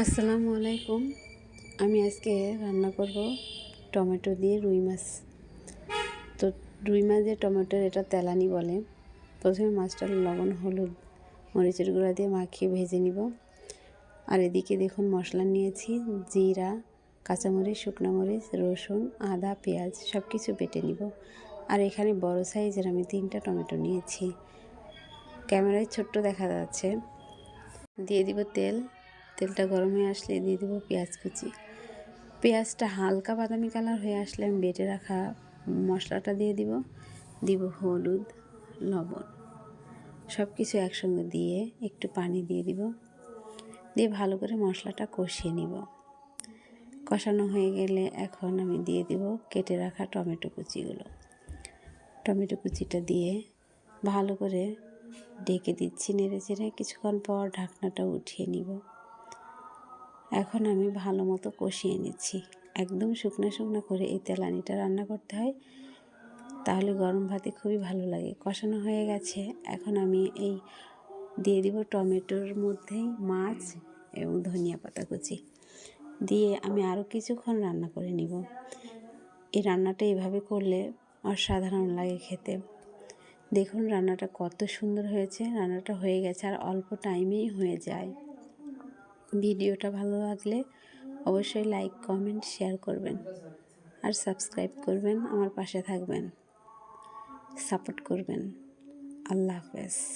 আসসালামু আলাইকুম। আমি আজকে রান্না করব টমেটো দিয়ে রুই মাছ। তো রুই মাছ দিয়ে টমেটোর এটা তেলানি বলে। প্রথমে মাছটা লবণ, হলুদ, মরিচের গুঁড়া দিয়ে মাখিয়ে ভেজে নিব। আর এদিকে দেখুন মশলা নিয়েছি, জিরা, কাঁচামরিচ, শুকনো মরিচ, রসুন, আদা, পেঁয়াজ সব কিছু বেটে নিব। আর এখানে বড় সাইজের আমি তিনটা টমেটো নিয়েছি। ক্যামেরায় ছোট্ট দেখা যাচ্ছে। দিয়ে দিব তেল। তেলটা গরম হয়ে আসলে দিয়ে দেবো পেঁয়াজ কুচি। পেঁয়াজটা হালকা বাদামি কালার হয়ে আসলে আমি বেটে রাখা মশলাটা দিয়ে দিব। দিব হলুদ, লবণ। সব কিছু একসঙ্গে দিয়ে একটু পানি দিয়ে দিব। দিয়ে ভালো করে মশলাটা কষিয়ে নিব। কষানো হয়ে গেলে এখন আমি দিয়ে দিব কেটে রাখা টমেটো কুচিগুলো। টমেটো কুচিটা দিয়ে ভালো করে ডেকে দিচ্ছি নেড়ে চেড়ে। কিছুক্ষণ পর ঢাকনাটা উঠিয়ে নিব। এখন আমি ভালো মতো কষিয়ে নিচ্ছি। একদম শুকনো শুকনো করে এই তেলানিটা রান্না করতে হয়। তাহলে গরম ভাতে খুবই ভালো লাগে। কষানো হয়ে গেছে। এখন আমি এই দিয়ে দিব টমেটোর মধ্যেই মাছ এবং ধনিয়া পাতা কুচি। দিয়ে আমি আরও কিছুক্ষণ রান্না করে নিব। এই রান্নাটা এভাবে করলে অসাধারণ লাগে খেতে। দেখুন রান্নাটা কত সুন্দর হয়েছে। রান্নাটা হয়ে গেছে আর অল্প টাইমেই হয়ে যায়। ভিডিওটা ভালো লাগলে অবশ্যই লাইক, কমেন্ট, শেয়ার করবেন। আর সাবস্ক্রাইব করবেন, আমার পাশে থাকবেন। সাপোর্ট করবেন। আল্লাহ হাফেজ।